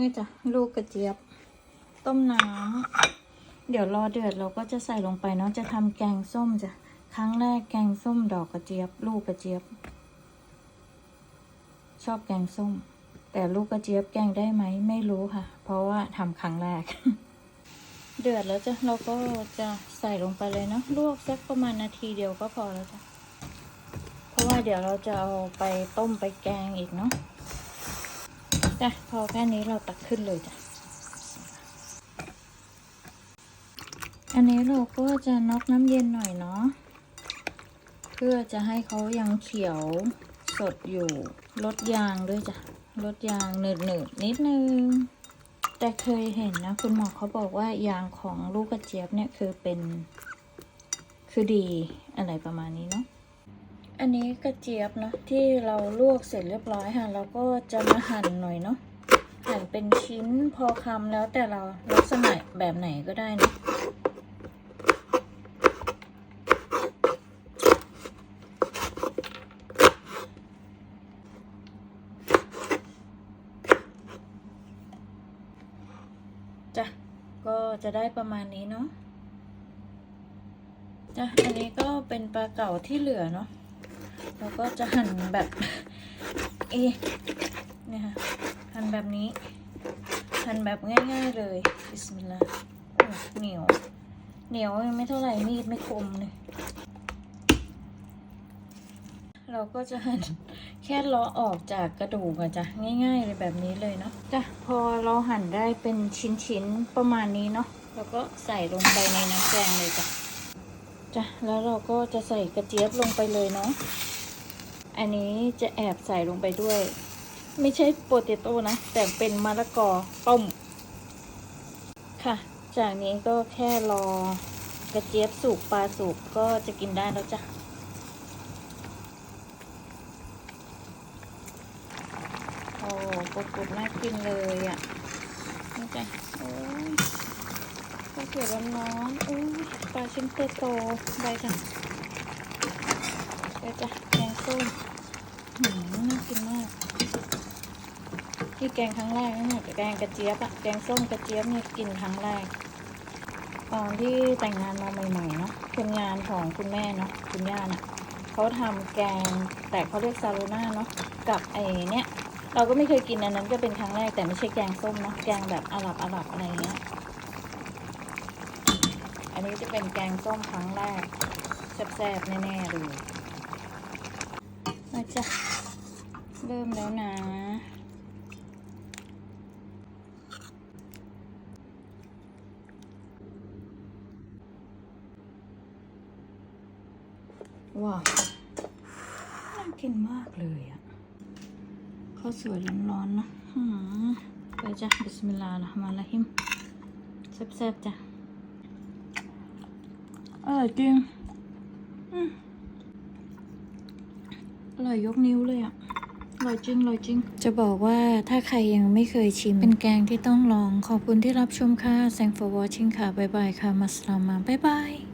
นี่จ้ะลูกกระเจี๊ยบ ต้มน้ำเดี๋ยวรอเดือดเราก็จะใส่ลงไปเนาะจะทำแกงส้มจ้ะครั้งแรกแกงส้มดอกกระเจี๊ยบ ลูกกระเจี๊ยบ ชอบแกงส้ม แต่ลูกกระเจี๊ยบแกงได้ไหมไม่รู้ค่ะ เพราะว่าทำครั้งแรก เดือดแล้วจ้ะเราก็จะใส่ลงไปเลยเนาะลวกสักประมาณนาทีเดียวก็พอแล้วจ้ะเพราะว่าเดี๋ยวเราจะเอาไปต้มไปแกงอีกเนาะ จ้ะพอแค่นี้เราตักขึ้นเลยจ้ะ อันนี้เราก็จะน็อกน้ำเย็นหน่อยเนาะ เพื่อจะให้เขายังเขียวสดอยู่ ลดยางด้วยจ้ะ ลดยางหนืดๆนนิดนึง แต่เคยเห็นนะ คุณหมอเขาบอกว่ายางของลูกกระเจี๊ยบเนี่ยคือเป็น คือดีอะไรประมาณนี้เนาะ อันนี้กระเจี๊ยบเนาะที่เราลวกเสร็จเรียบร้อยค่ะเราก็จะมาหั่นหน่อยเนาะหั่นเป็นชิ้นพอคำแล้วแต่เราลักษณะแบบไหนก็ได้นะจ้ะก็จะได้ประมาณนี้เนาะจ้ะอันนี้ก็เป็นปลาเก่าที่เหลือเนาะ เราก็จะหั่นแบบเอเนี่ยค่ะหั่นแบบนี้ หั่นแบบง่ายๆเลยบิสมิลลาห์เหนียว เหนียวยังไม่เท่าไหร่มีดไม่คมเลย เราก็จะหั่นแค่เลาะออกจากกระดูกอะจ้ะง่ายๆเลยแบบนี้เลยเนาะจ้ะพอเราหั่นได้เป็นชิ้นๆประมาณนี้เนาะเราก็ใส่ลงไปในน้ำแกงเลยจ้ะจ้ะแล้วเราก็จะใส่กระเจี๊ยบลงไปเลยเนาะ อันนี้จะแอบใส่ลงไปด้วย ไม่ใช่โปเตโต้นะ แต่เป็นมะละกอต้ม ค่ะ จากนี้ก็แค่รอกระเจี๊ยบสุกปลาสุกก็จะกินได้แล้วจ้ะโอ้กรุบๆน่ากินเลยอะนี่จ้ะโอ้ยข้าวเกรี๊ยวร้อนๆโอ้ยปลาชิ้นโตๆไปจ้ะไปจ้ะ แกงส้มหืมน่ากินมากที่แกงครั้งแรกนั่นแหละแกงกระเจี๊ยบอะแกงส้มกระเจี๊ยบเนี่ยกินครั้งแรก ตอนที่แต่งงานมาใหม่ๆเนาะคนงานของคุณแม่เนาะคุณย่าน่ะเขาทำแกงแต่เขาเรียกซาลูน่าเนาะกับไอ้เนี่ยเราก็ไม่เคยกินอันนั้นก็เป็นครั้งแรกแต่ไม่ใช่แกงส้มเนาะแกงแบบอาหรับอาหรับอะไรเงี้ยอันนี้จะเป็นแกงส้มครั้งแรกแซ่บๆแน่ๆเลย มาจ้ะ เริ่มแล้วนะ ว้าว น่ากินมากเลยอะข้าวสวยร้อนๆนะไปจ้ะ บิสมิลลาห์ละมาละฮิมแซ่บๆจ้ะอร่อยจริง อืม ลอยยกนิ้วเลยอะลอยจริงลอยจริง จะบอกว่าถ้าใครยังไม่เคยชิม เป็นแกงที่ต้องลอง ขอบคุณที่รับชมค่ะ thank for watching ค่ะ บ๊ายบายค่ะ มาสลามาบ๊ายบาย